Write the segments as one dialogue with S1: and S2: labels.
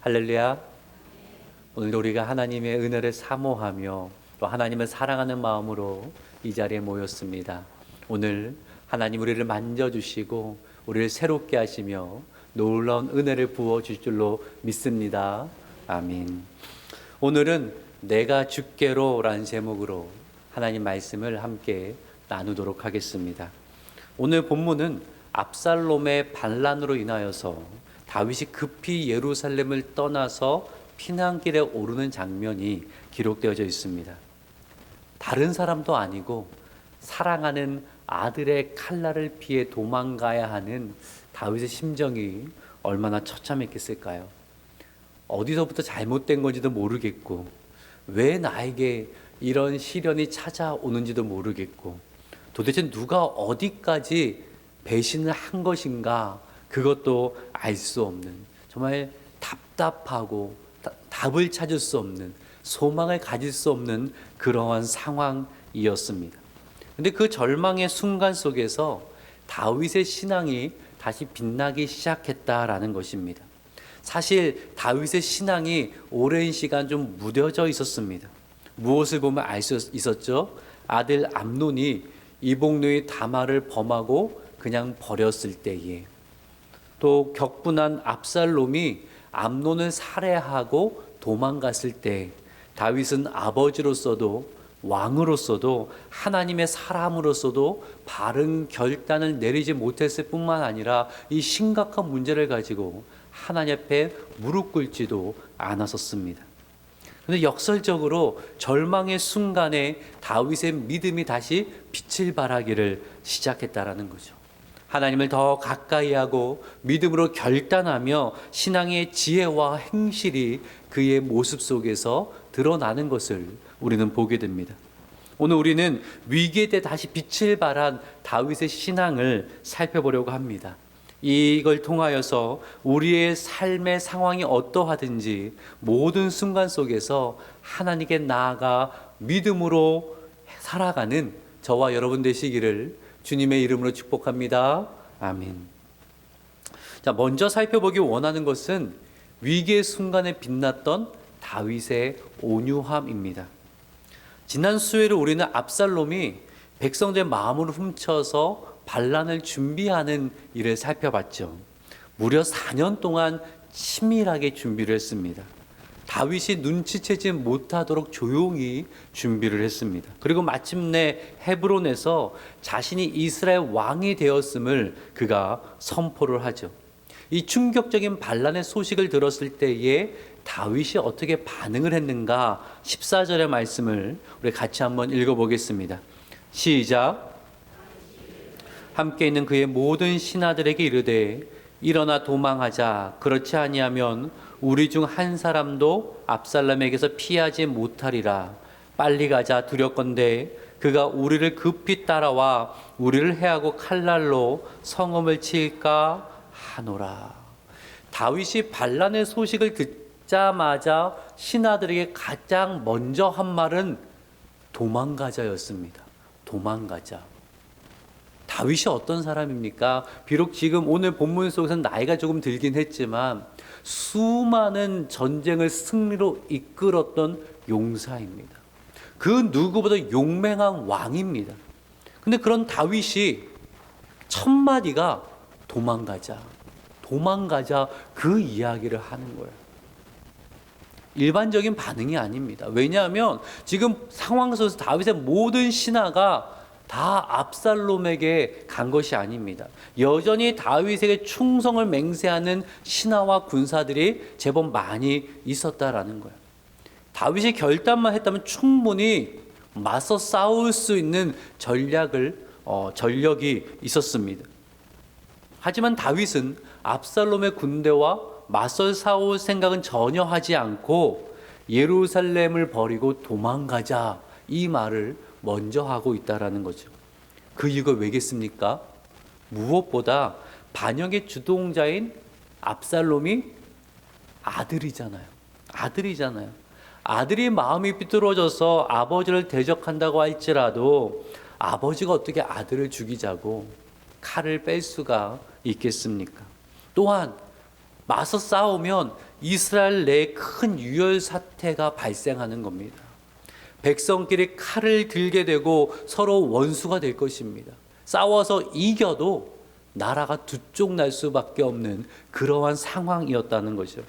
S1: 할렐루야. 오늘도 우리가 하나님의 은혜를 사모하며 또 하나님을 사랑하는 마음으로 이 자리에 모였습니다. 오늘 하나님 우리를 만져주시고 우리를 새롭게 하시며 놀라운 은혜를 부어 주실 줄로 믿습니다. 아멘. 오늘은 내가 주께로라는 제목으로 하나님 말씀을 함께 나누도록 하겠습니다. 오늘 본문은 압살롬의 반란으로 인하여서 다윗이 급히 예루살렘을 떠나서 피난길에 오르는 장면이 기록되어져 있습니다. 다른 사람도 아니고 사랑하는 아들의 칼날을 피해 도망가야 하는 다윗의 심정이 얼마나 처참했겠을까요? 어디서부터 잘못된 건지도 모르겠고 왜 나에게 이런 시련이 찾아오는지도 모르겠고 도대체 누가 어디까지 배신을 한 것인가 그것도 알 수 없는 정말 답답하고 다- 답을 찾을 수 없는 소망을 가질 수 없는 그러한 상황이었습니다. 근데 그 절망의 순간 속에서 다윗의 신앙이 다시 빛나기 시작했다라는 것입니다. 사실 다윗의 신앙이 오랜 시간 좀 무뎌져 있었습니다. 무엇을 보면 알 수 있었죠? 아들 암논이 이복누의 다말을 범하고 그냥 버렸을 때에 또 격분한 압살롬이 암논을 살해하고 도망갔을 때 다윗은 아버지로서도 왕으로서도 하나님의 사람으로서도 바른 결단을 내리지 못했을 뿐만 아니라 이 심각한 문제를 가지고 하나님 앞에 무릎 꿇지도 않았었습니다. 근데 역설적으로 절망의 순간에 다윗의 믿음이 다시 빛을 발하기를 시작했다라는 거죠. 하나님을 더 가까이 하고 믿음으로 결단하며 신앙의 지혜와 행실이 그의 모습 속에서 드러나는 것을 우리는 보게 됩니다. 오늘 우리는 위기에 때 다시 빛을 발한 다윗의 신앙을 살펴보려고 합니다. 이걸 통하여서 우리의 삶의 상황이 어떠하든지 모든 순간 속에서 하나님께 나아가 믿음으로 살아가는 저와 여러분 되시기를 주님의 이름으로 축복합니다. 아멘. 자, 먼저 살펴보기 원하는 것은 위기의 순간에 빛났던 다윗의 온유함입니다. 지난 수요일에 우리는 압살롬이 백성들의 마음을 훔쳐서 반란을 준비하는 일을 살펴봤죠. 무려 4년 동안 치밀하게 준비를 했습니다. 다윗이 눈치채지 못하도록 조용히 준비를 했습니다. 그리고 마침내 헤브론에서 자신이 이스라엘 왕이 되었음을 그가 선포를 하죠. 이 충격적인 반란의 소식을 들었을 때에 다윗이 어떻게 반응을 했는가 14절의 말씀을 우리 같이 한번 읽어보겠습니다. 시작. 함께 있는 그의 모든 신하들에게 이르되 일어나 도망하자 그렇지 아니하면 우리 중 한 사람도 압살롬에게서 피하지 못하리라. 빨리 가자 두렵건대. 그가 우리를 급히 따라와 우리를 해하고 칼날로 성읍을 칠까 하노라. 다윗이 반란의 소식을 듣자마자 신하들에게 가장 먼저 한 말은 도망가자였습니다. 도망가자. 다윗이 어떤 사람입니까? 비록 지금 오늘 본문 속에서는 나이가 조금 들긴 했지만 수많은 전쟁을 승리로 이끌었던 용사입니다. 그 누구보다 용맹한 왕입니다. 근데 그런 다윗이 첫 마디가 도망가자, 도망가자 그 이야기를 하는 거예요. 일반적인 반응이 아닙니다. 왜냐하면 지금 상황 속에서 다윗의 모든 신하가 다 압살롬에게 간 것이 아닙니다. 여전히 다윗에게 충성을 맹세하는 신하와 군사들이 제법 많이 있었다라는 거예요. 다윗이 결단만 했다면 충분히 맞서 싸울 수 있는 전략을 어, 전력이 있었습니다. 하지만 다윗은 압살롬의 군대와 맞설 싸울 생각은 전혀 하지 않고 예루살렘을 버리고 도망가자 이 말을 먼저 하고 있다라는 거죠. 그 이유가 왜겠습니까? 무엇보다 반역의 주동자인 압살롬이 아들이잖아요. 아들이잖아요. 아들이 마음이 삐뚤어져서 아버지를 대적한다고 할지라도 아버지가 어떻게 아들을 죽이자고 칼을 뺄 수가 있겠습니까? 또한 맞서 싸우면 이스라엘 내에 큰 유혈 사태가 발생하는 겁니다. 백성끼리 칼을 들게 되고 서로 원수가 될 것입니다. 싸워서 이겨도 나라가 두 쪽 날 수밖에 없는 그러한 상황이었다는 거죠.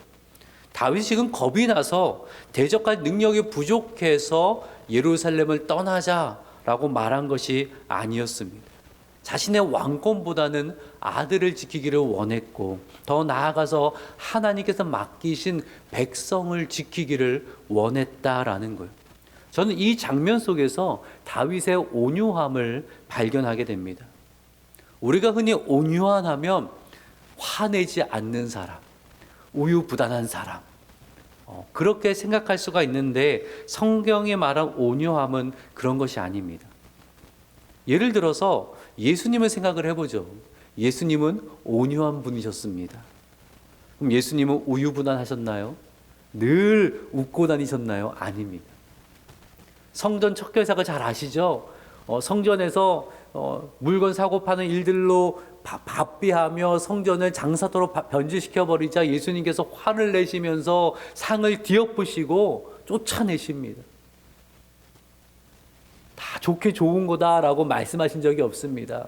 S1: 다윗이 겁이 나서 대적할 능력이 부족해서 예루살렘을 떠나자라고 말한 것이 아니었습니다. 자신의 왕권보다는 아들을 지키기를 원했고 더 나아가서 하나님께서 맡기신 백성을 지키기를 원했다라는 거예요. 저는 이 장면 속에서 다윗의 온유함을 발견하게 됩니다. 우리가 흔히 온유한 하면 화내지 않는 사람, 우유부단한 사람, 어, 그렇게 생각할 수가 있는데 성경에 말한 온유함은 그런 것이 아닙니다. 예를 들어서 예수님을 생각을 해보죠. 예수님은 온유한 분이셨습니다. 그럼 예수님은 우유부단하셨나요? 늘 웃고 다니셨나요? 아닙니다. 성전 척결사가 잘 아시죠? 어, 성전에서 어, 물건 사고 파는 일들로 바, 바삐하며 성전을 장사도로 바- 변질시켜 버리자 예수님께서 화를 내시면서 상을 뒤엎으시고 쫓아내십니다. 다 좋게 좋은 거다라고 말씀하신 적이 없습니다.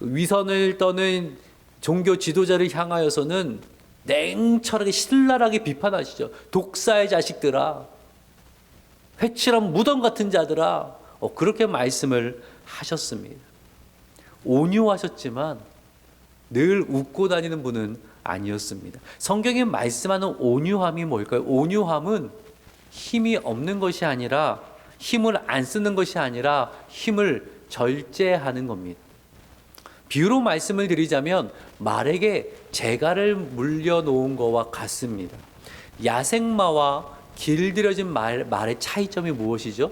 S1: 위선을 떠는 종교 지도자를 향하여서는 냉철하게 신랄하게 비판하시죠. 독사의 자식들아, 회칠한 무덤 같은 자들아, 어, 그렇게 말씀을 하셨습니다. 온유하셨지만 늘 웃고 다니는 분은 아니었습니다. 성경에 말씀하는 온유함이 뭘까요? 온유함은 힘이 없는 것이 아니라 힘을 안 쓰는 것이 아니라 힘을 절제하는 겁니다. 비유로 말씀을 드리자면 말에게 재갈을 물려놓은 것과 같습니다. 야생마와 길들여진 말, 말의 차이점이 무엇이죠?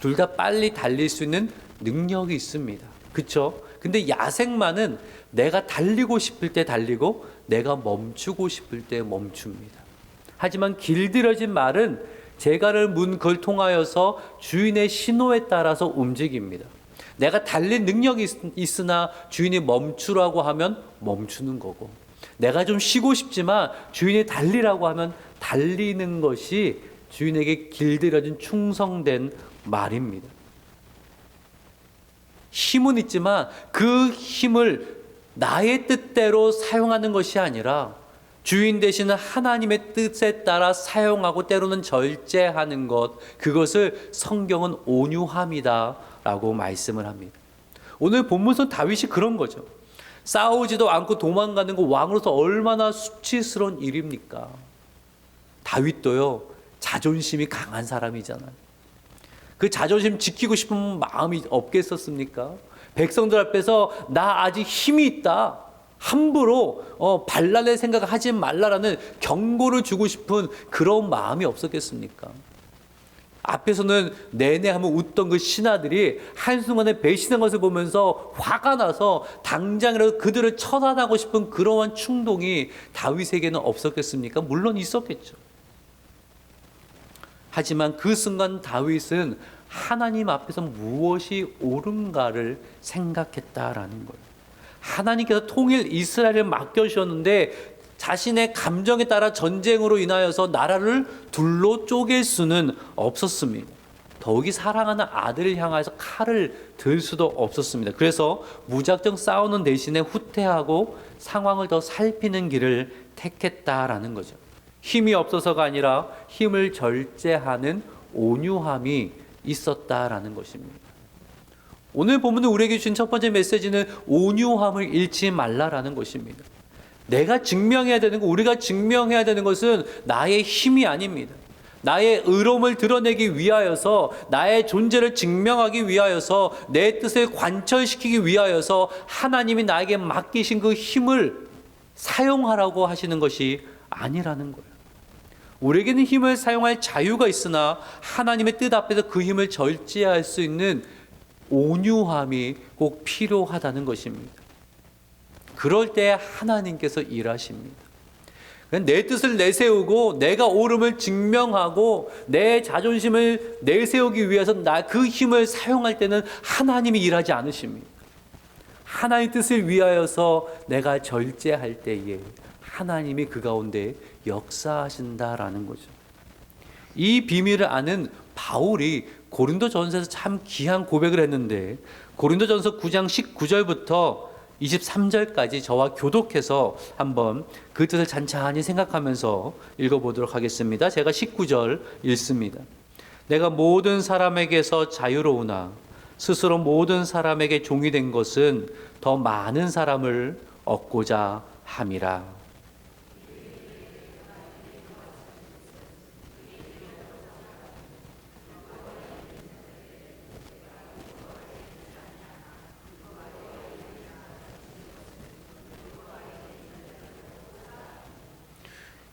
S1: 둘 다 빨리 달릴 수 있는 능력이 있습니다. 그쵸? 근데 야생마는 내가 달리고 싶을 때 달리고 내가 멈추고 싶을 때 멈춥니다. 하지만 길들여진 말은 재갈을 문 걸 통하여서 주인의 신호에 따라서 움직입니다. 내가 달릴 능력이 있- 있으나 주인이 멈추라고 하면 멈추는 거고 내가 좀 쉬고 싶지만 주인이 달리라고 하면 달리는 것이 주인에게 길들여진 충성된 말입니다. 힘은 있지만 그 힘을 나의 뜻대로 사용하는 것이 아니라 주인 되시는 하나님의 뜻에 따라 사용하고 때로는 절제하는 것 그것을 성경은 온유함이다 라고 말씀을 합니다. 오늘 본문서 다윗이 그런 거죠. 싸우지도 않고 도망가는 거 왕으로서 얼마나 수치스러운 일입니까? 다윗도요 자존심이 강한 사람이잖아요. 그 자존심 지키고 싶은 마음이 없겠었습니까? 백성들 앞에서 나 아직 힘이 있다. 함부로 어, 반란의 생각을 하지 말라라는 경고를 주고 싶은 그런 마음이 없었겠습니까? 앞에서는 내내 하면 웃던 그 신하들이 한순간에 배신한 것을 보면서 화가 나서 당장이라도 그들을 처단하고 싶은 그러한 충동이 다윗에게는 없었겠습니까? 물론 있었겠죠. 하지만 그 순간 다윗은 하나님 앞에서 무엇이 옳은가를 생각했다라는 거예요. 하나님께서 통일 이스라엘을 맡겨주셨는데 자신의 감정에 따라 전쟁으로 인하여서 나라를 둘로 쪼갤 수는 없었습니다. 더욱이 사랑하는 아들을 향해서 칼을 들 수도 없었습니다. 그래서 무작정 싸우는 대신에 후퇴하고 상황을 더 살피는 길을 택했다라는 거죠. 힘이 없어서가 아니라 힘을 절제하는 온유함이 있었다라는 것입니다. 오늘 보면 우리에게 주신 첫 번째 메시지는 온유함을 잃지 말라라는 것입니다. 내가 증명해야 되는 거, 우리가 증명해야 되는 것은 나의 힘이 아닙니다. 나의 의로움을 드러내기 위하여서 나의 존재를 증명하기 위하여서 내 뜻을 관철시키기 위하여서 하나님이 나에게 맡기신 그 힘을 사용하라고 하시는 것이 아니라는 거예요. 우리에게는 힘을 사용할 자유가 있으나 하나님의 뜻 앞에서 그 힘을 절제할 수 있는 온유함이 꼭 필요하다는 것입니다. 그럴 때 하나님께서 일하십니다. 내 뜻을 내세우고 내가 옳음을 증명하고 내 자존심을 내세우기 위해서 나 그 힘을 사용할 때는 하나님이 일하지 않으십니다. 하나님 뜻을 위하여서 내가 절제할 때에 하나님이 그 가운데 역사하신다라는 거죠. 이 비밀을 아는 바울이 고린도전서에서 참 귀한 고백을 했는데 고린도전서 9장 19절부터 23절까지 저와 교독해서 한번 그 뜻을 잔잔히 생각하면서 읽어보도록 하겠습니다. 제가 19절 읽습니다. 내가 모든 사람에게서 자유로우나 스스로 모든 사람에게 종이 된 것은 더 많은 사람을 얻고자 함이라.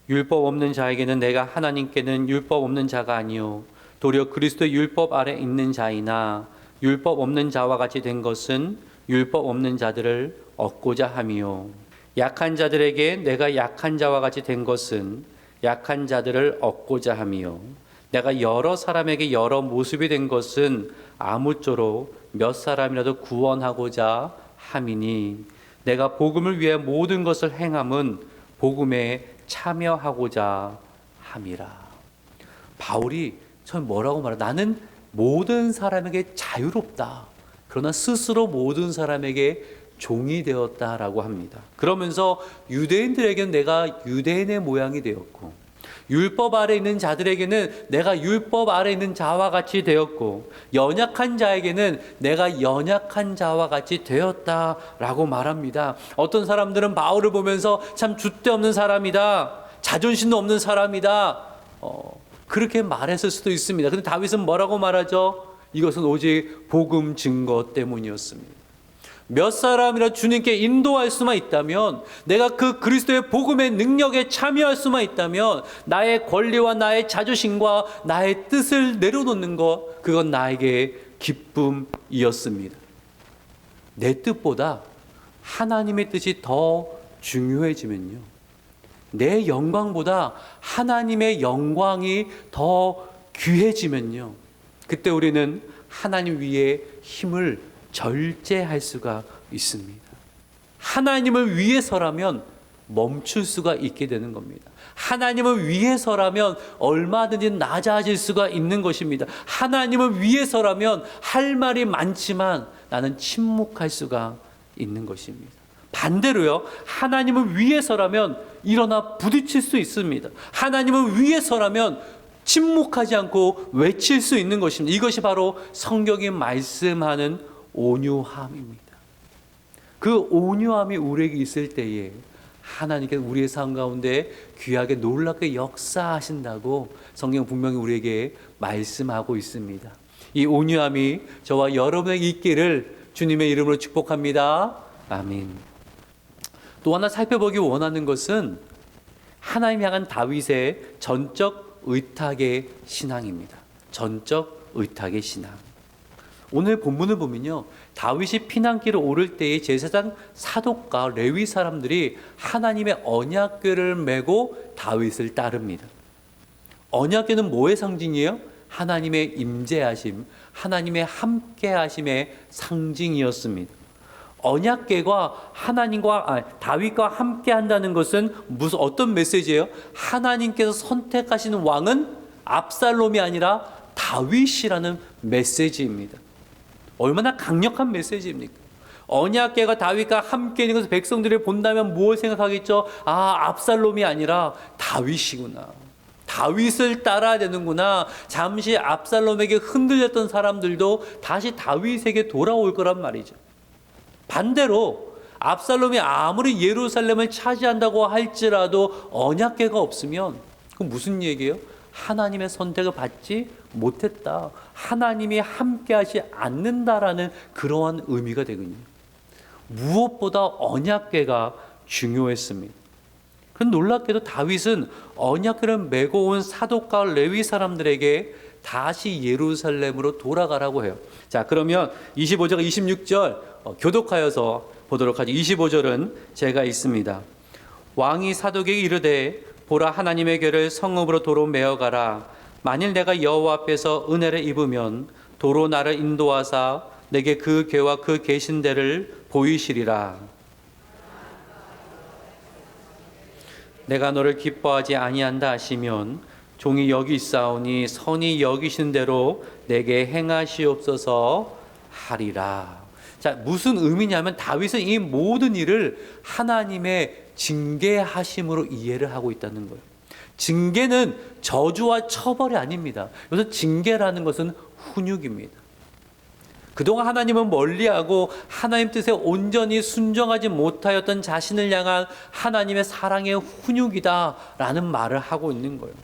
S1: 율법 없는 자에게는 내가 하나님께는 율법 없는 자가 아니요. 도리어 그리스도의 율법 아래 있는 자이나 율법 없는 자와 같이 된 것은 율법 없는 자들을 얻고자 함이요. 약한 자들에게 내가 약한 자와 같이 된 것은 약한 자들을 얻고자 함이요. 내가 여러 사람에게 여러 모습이 된 것은 아무쪼록 몇 사람이라도 구원하고자 함이니 내가 복음을 위해 모든 것을 행함은 복음에 참여하고자 함이라. 바울이 처음 뭐라고 말하? 나는 모든 사람에게 자유롭다. 그러나 스스로 모든 사람에게 종이 되었다라고 합니다. 그러면서 유대인들에게는 내가 유대인의 모양이 되었고 율법 아래 있는 자들에게는 내가 율법 아래 있는 자와 같이 되었고 연약한 자에게는 내가 연약한 자와 같이 되었다라고 말합니다. 어떤 사람들은 바울을 보면서 참 줏대 없는 사람이다. 자존심도 없는 사람이다. 어, 그렇게 말했을 수도 있습니다. 근데 다윗은 뭐라고 말하죠? 이것은 오직 복음 증거 때문이었습니다. 몇 사람이라 주님께 인도할 수만 있다면 내가 그 그리스도의 복음의 능력에 참여할 수만 있다면 나의 권리와 나의 자존심과 나의 뜻을 내려놓는 것 그건 나에게 기쁨이었습니다. 내 뜻보다 하나님의 뜻이 더 중요해지면요. 내 영광보다 하나님의 영광이 더 귀해지면요. 그때 우리는 하나님 위에 힘을 절제할 수가 있습니다. 하나님을 위해서라면 멈출 수가 있게 되는 겁니다. 하나님을 위해서라면 얼마든지 낮아질 수가 있는 것입니다. 하나님을 위해서라면 할 말이 많지만 나는 침묵할 수가 있는 것입니다. 반대로요, 하나님을 위해서라면 일어나 부딪힐 수 있습니다. 하나님을 위해서라면 침묵하지 않고 외칠 수 있는 것입니다. 이것이 바로 성경이 말씀하는 온유함입니다. 그 온유함이 우리에게 있을 때에 하나님께 우리의 삶 가운데 귀하게 놀랍게 역사하신다고 성경 분명히 우리에게 말씀하고 있습니다. 이 온유함이 저와 여러분에게 있기를 주님의 이름으로 축복합니다. 아멘. 또 하나 살펴보기 원하는 것은 하나님 향한 다윗의 전적 의탁의 신앙입니다. 전적 의탁의 신앙. 오늘 본문을 보면요. 다윗이 피난길을 오를 때에 제사장 사독과 레위 사람들이 하나님의 언약궤를 메고 다윗을 따릅니다. 언약궤는 뭐의 상징이에요? 하나님의 임재하심, 하나님의 함께하심의 상징이었습니다. 언약궤가 하나님과 아, 다윗과 함께한다는 것은 무슨 어떤 메시지예요? 하나님께서 선택하시는 왕은 압살롬이 아니라 다윗이라는 메시지입니다. 얼마나 강력한 메시지입니까? 언약계가 다윗과 함께 있는 것을 백성들이 본다면 무엇 생각하겠죠? 아, 압살롬이 아니라 다윗이구나. 다윗을 따라야 되는구나. 잠시 압살롬에게 흔들렸던 사람들도 다시 다윗에게 돌아올 거란 말이죠. 반대로 압살롬이 아무리 예루살렘을 차지한다고 할지라도 언약계가 없으면 그 무슨 얘기예요? 하나님의 선택을 받지 못했다. 하나님이 함께하지 않는다라는 그러한 의미가 되거든요. 무엇보다 언약계가 중요했습니다. 그 놀랍게도 다윗은 언약계를 메고 온 사독과 레위 사람들에게 다시 예루살렘으로 돌아가라고 해요. 자, 그러면 25절, 26절 어, 교독하여서 보도록 하죠. 25절은 제가 있습니다. 왕이 사독에게 이르되 보라 하나님의 궤를 성읍으로 도로 메어 가라. 만일 내가 여호와 앞에서 은혜를 입으면 도로 나를 인도하사 내게 그 궤와 그 계신 데를 보이시리라. 내가 너를 기뻐하지 아니한다 하시면 종이 여기 있사오니 선이 여기신 대로 내게 행하시옵소서 하리라. 자, 무슨 의미냐면 다윗은 이 모든 일을 하나님의 징계하심으로 이해를 하고 있다는 거예요. 징계는 저주와 처벌이 아닙니다. 여기서 징계라는 것은 훈육입니다. 그동안 하나님은 멀리하고 하나님 뜻에 온전히 순정하지 못하였던 자신을 향한 하나님의 사랑의 훈육이다라는 말을 하고 있는 거예요.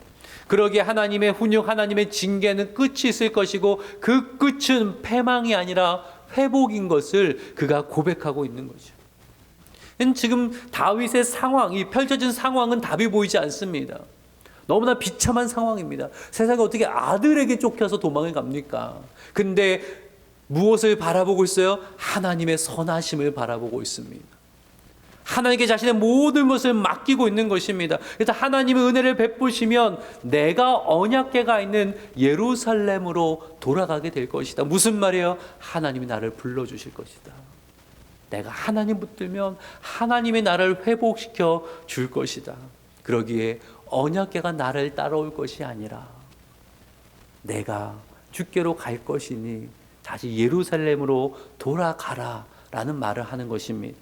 S1: 그러기에 하나님의 훈육, 하나님의 징계는 끝이 있을 것이고 그 끝은 패망이 아니라 회복인 것을 그가 고백하고 있는 거죠. 지금 다윗의 상황, 이 펼쳐진 상황은 답이 보이지 않습니다. 너무나 비참한 상황입니다. 세상에 어떻게 아들에게 쫓겨서 도망을 갑니까? 근데 무엇을 바라보고 있어요? 하나님의 선하심을 바라보고 있습니다. 하나님께 자신의 모든 것을 맡기고 있는 것입니다. 그래서 하나님의 은혜를 베푸시면 내가 언약계가 있는 예루살렘으로 돌아가게 될 것이다. 무슨 말이에요? 하나님이 나를 불러주실 것이다. 내가 하나님 붙들면 하나님이 나를 회복시켜 줄 것이다. 그러기에 언약계가 나를 따라올 것이 아니라 내가 주께로 갈 것이니 다시 예루살렘으로 돌아가라 라는 말을 하는 것입니다.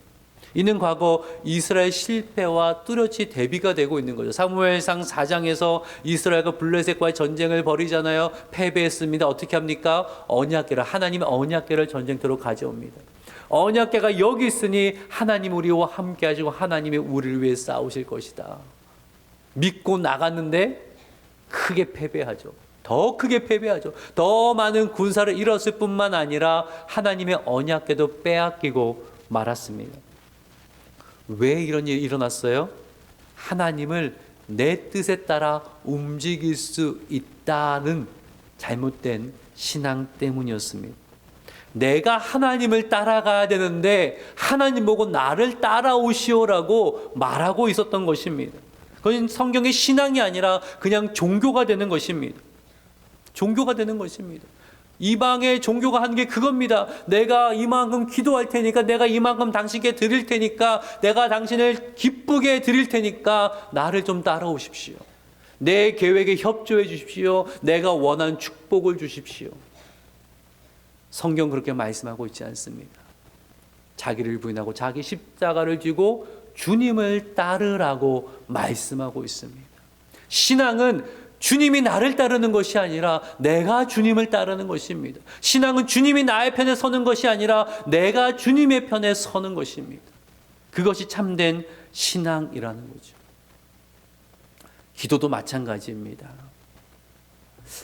S1: 이는 과거 이스라엘 실패와 뚜렷이 대비가 되고 있는 거죠. 사무엘상 4장에서 이스라엘과 블레셋과의 전쟁을 벌이잖아요. 패배했습니다. 어떻게 합니까? 언약계를 하나님의 언약계를 전쟁터로 가져옵니다. 언약계가 여기 있으니 하나님 우리와 함께 하시고 하나님이 우리를 위해 싸우실 것이다. 믿고 나갔는데 크게 패배하죠. 더 크게 패배하죠. 더 많은 군사를 잃었을 뿐만 아니라 하나님의 언약궤도 빼앗기고 말았습니다. 왜 이런 일이 일어났어요? 하나님을 내 뜻에 따라 움직일 수 있다는 잘못된 신앙 때문이었습니다. 내가 하나님을 따라가야 되는데 하나님 보고 나를 따라오시오라고 말하고 있었던 것입니다. 그건 성경의 신앙이 아니라 그냥 종교가 되는 것입니다. 종교가 되는 것입니다. 이방의 종교가 하는 게 그겁니다. 내가 이만큼 기도할 테니까, 내가 이만큼 당신께 드릴 테니까, 내가 당신을 기쁘게 드릴 테니까, 나를 좀 따라오십시오. 내 계획에 협조해 주십시오. 내가 원하는 축복을 주십시오. 성경 그렇게 말씀하고 있지 않습니다. 자기를 부인하고 자기 십자가를 쥐고 주님을 따르라고 말씀하고 있습니다. 신앙은 주님이 나를 따르는 것이 아니라 내가 주님을 따르는 것입니다. 신앙은 주님이 나의 편에 서는 것이 아니라 내가 주님의 편에 서는 것입니다. 그것이 참된 신앙이라는 거죠. 기도도 마찬가지입니다.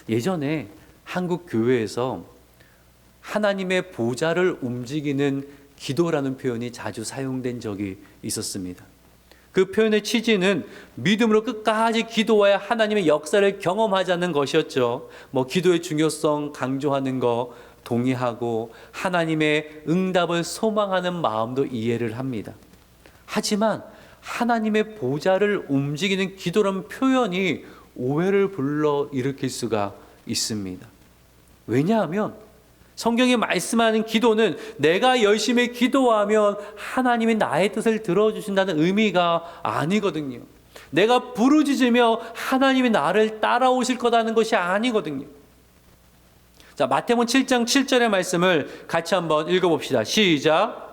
S1: 예전에 한국 교회에서 하나님의 보좌를 움직이는 기도라는 표현이 자주 사용된 적이 있었습니다. 그 표현의 취지는 믿음으로 끝까지 기도해야 하나님의 역사를 경험하자는 것이었죠. 뭐 기도의 중요성 강조하는 거 동의하고 하나님의 응답을 소망하는 마음도 이해를 합니다. 하지만 하나님의 보좌를 움직이는 기도라는 표현이 오해를 불러 일으킬 수가 있습니다. 왜냐하면 성경이 말씀하는 기도는 내가 열심히 기도하면 하나님이 나의 뜻을 들어주신다는 의미가 아니거든요. 내가 부르짖으며 하나님이 나를 따라오실 거라는 것이 아니거든요. 자, 마태복음 7장 7절의 말씀을 같이 한번 읽어 봅시다. 시작.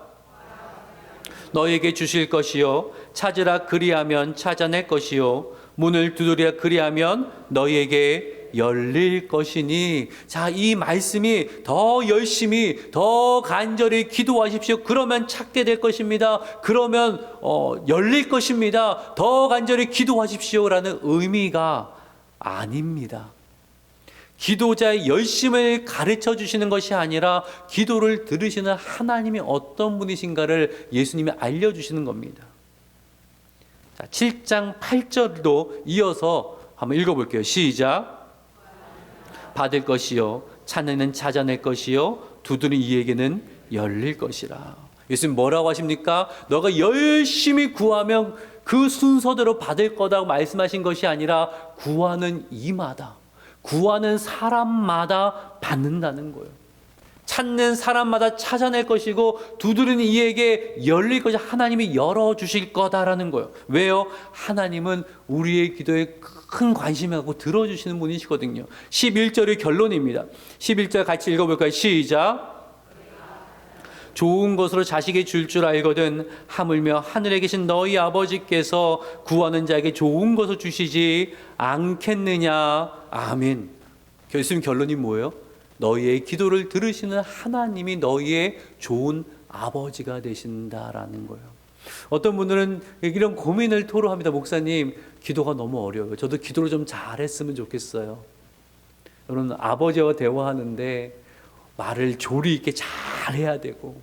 S1: 너에게 주실 것이요 찾으라 그리하면 찾아낼 것이요 문을 두드려 그리하면 너희에게 열릴 것이니 자 이 말씀이 더 열심히 더 간절히 기도하십시오. 그러면 찾게 될 것입니다. 그러면 어, 열릴 것입니다. 더 간절히 기도하십시오라는 의미가 아닙니다. 기도자의 열심을 가르쳐 주시는 것이 아니라 기도를 들으시는 하나님이 어떤 분이신가를 예수님이 알려 주시는 겁니다. 자, 7장 8절도 이어서 한번 읽어 볼게요. 시작. 받을 것이요 찾는 찾아낼 것이요 두드는 이에게는 열릴 것이라. 예수님 뭐라고 하십니까? 너가 열심히 구하면 그 순서대로 받을 거다고 말씀하신 것이 아니라 구하는 이마다 구하는 사람마다 받는다는 거예요. 찾는 사람마다 찾아낼 것이고 두드리는 이에게 열릴 것이 하나님이 열어 주실 거다라는 거예요. 왜요? 하나님은 우리의 기도에 큰 관심을 갖고 들어 주시는 분이시거든요. 11절의 결론입니다. 11절 같이 읽어 볼까요? 시작. 좋은 것으로 자식이 줄줄 알거든 하물며 하늘에 계신 너희 아버지께서 구하는 자에게 좋은 것을 주시지 않겠느냐 아멘 결승 결론이 뭐예요? 너희의 기도를 들으시는 하나님이 너희의 좋은 아버지가 되신다라는 거예요 어떤 분들은 이런 고민을 토로합니다 목사님 기도가 너무 어려워요 저도 기도를 좀 잘했으면 좋겠어요 저는 아버지와 대화하는데 말을 조리 있게 잘 해야 되고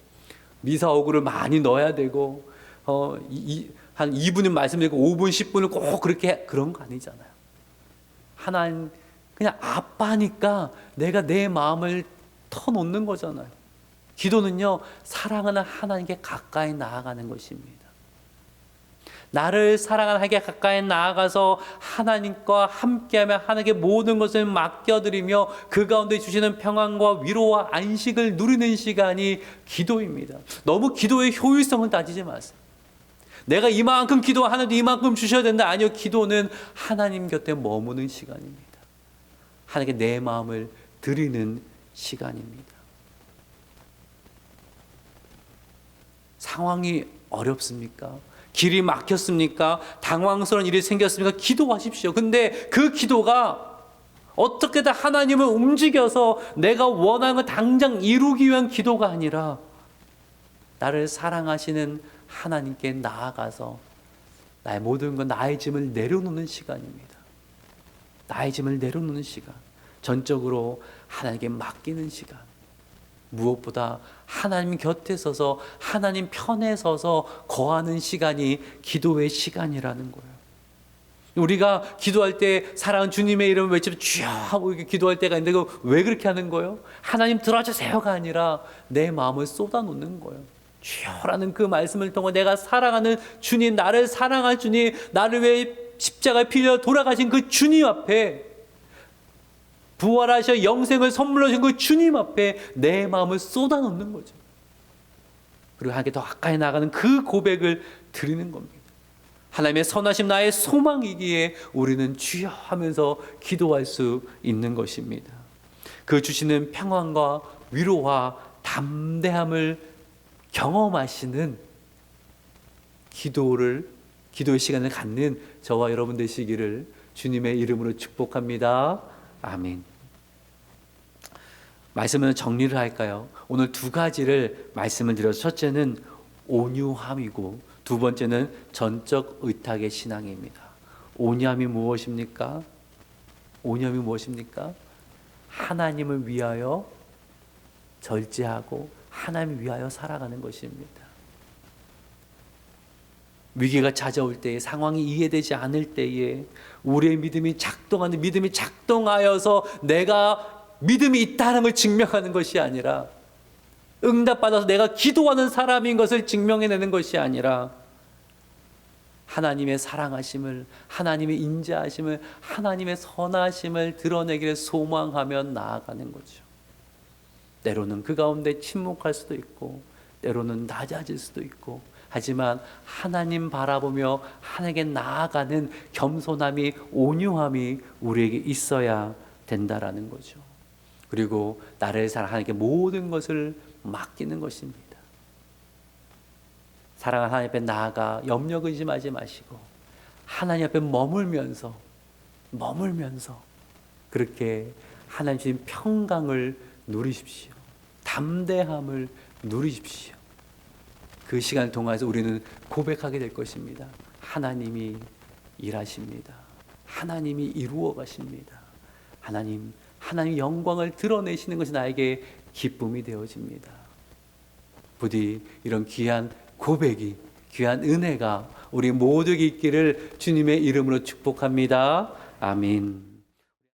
S1: 미사 어구를 많이 넣어야 되고 어, 이, 한 2분은 말씀드리고 5분, 10분을 꼭 그렇게 해. 그런 거 아니잖아요. 하나님 그냥 아빠니까 내가 내 마음을 터놓는 거잖아요. 기도는요 사랑하는 하나님께 가까이 나아가는 것입니다. 나를 사랑하는 하나님께 가까이 나아가서 하나님과 함께하며 하나님께 모든 것을 맡겨드리며 그 가운데 주시는 평안과 위로와 안식을 누리는 시간이 기도입니다. 너무 기도의 효율성을 따지지 마세요. 내가 이만큼 기도 하나도 이만큼 주셔야 된다. 아니요. 기도는 하나님 곁에 머무는 시간입니다. 하나님께 내 마음을 드리는 시간입니다. 상황이 어렵습니까? 길이 막혔습니까? 당황스러운 일이 생겼습니까? 기도하십시오. 근데 그 기도가 어떻게든 하나님을 움직여서 내가 원하는 걸 당장 이루기 위한 기도가 아니라 나를 사랑하시는 하나님께 나아가서 나의 모든 것, 나의 짐을 내려놓는 시간입니다. 나의 짐을 내려놓는 시간. 전적으로 하나님께 맡기는 시간. 무엇보다 하나님 곁에 서서 하나님 편에 서서 거하는 시간이 기도의 시간이라는 거예요. 우리가 기도할 때 사랑하는 주님의 이름을 외치면 주여 하고 이렇게 기도할 때가 있는데 왜 그렇게 하는 거예요? 하나님 들어주세요가 아니라 내 마음을 쏟아놓는 거예요. 주여라는 그 말씀을 통해 내가 사랑하는 주님, 나를 사랑할 주님, 나를 위해 십자가에 피려 돌아가신 그 주님 앞에 부활하셔 영생을 선물로 주신 그 주님 앞에 내 마음을 쏟아놓는 거죠. 그리고 하나님께 더 가까이 나가는 그 고백을 드리는 겁니다. 하나님의 선하심 나의 소망이기에 우리는 주여 하면서 기도할 수 있는 것입니다. 그 주시는 평안과 위로와 담대함을 경험하시는 기도를 기도의 시간을 갖는 저와 여러분 되시기를 주님의 이름으로 축복합니다. 아멘. 말씀을 정리를 할까요? 오늘 두 가지를 말씀을 드려서 첫째는 온유함이고 두 번째는 전적 의탁의 신앙입니다. 온유함이 무엇입니까? 온유함이 무엇입니까? 하나님을 위하여 절제하고 하나님을 위하여 살아가는 것입니다. 위기가 찾아올 때에 상황이 이해되지 않을 때에 우리의 믿음이 작동하는 믿음이 작동하여서 내가 믿음이 있다는 걸 증명하는 것이 아니라 응답받아서 내가 기도하는 사람인 것을 증명해내는 것이 아니라 하나님의 사랑하심을 하나님의 인자하심을 하나님의 선하심을 드러내기를 소망하며 나아가는 거죠. 때로는 그 가운데 침묵할 수도 있고 때로는 낮아질 수도 있고 하지만 하나님 바라보며 하나님께 나아가는 겸손함이 온유함이 우리에게 있어야 된다라는 거죠. 그리고 나를 사랑하는 모든 것을 맡기는 것입니다. 사랑하는 하나님 앞에 나아가 염려 근심하지 마시고 하나님 앞에 머물면서 머물면서 그렇게 하나님 주신 평강을 누리십시오. 담대함을 누리십시오. 그 시간을 통해서 우리는 고백하게 될 것입니다. 하나님이 일하십니다. 하나님이 이루어 가십니다. 하나님 하나님의 영광을 드러내시는 것이 나에게 기쁨이 되어집니다. 부디 이런 귀한 고백이 귀한 은혜가 우리 모두에게 있기를 주님의 이름으로 축복합니다. 아멘.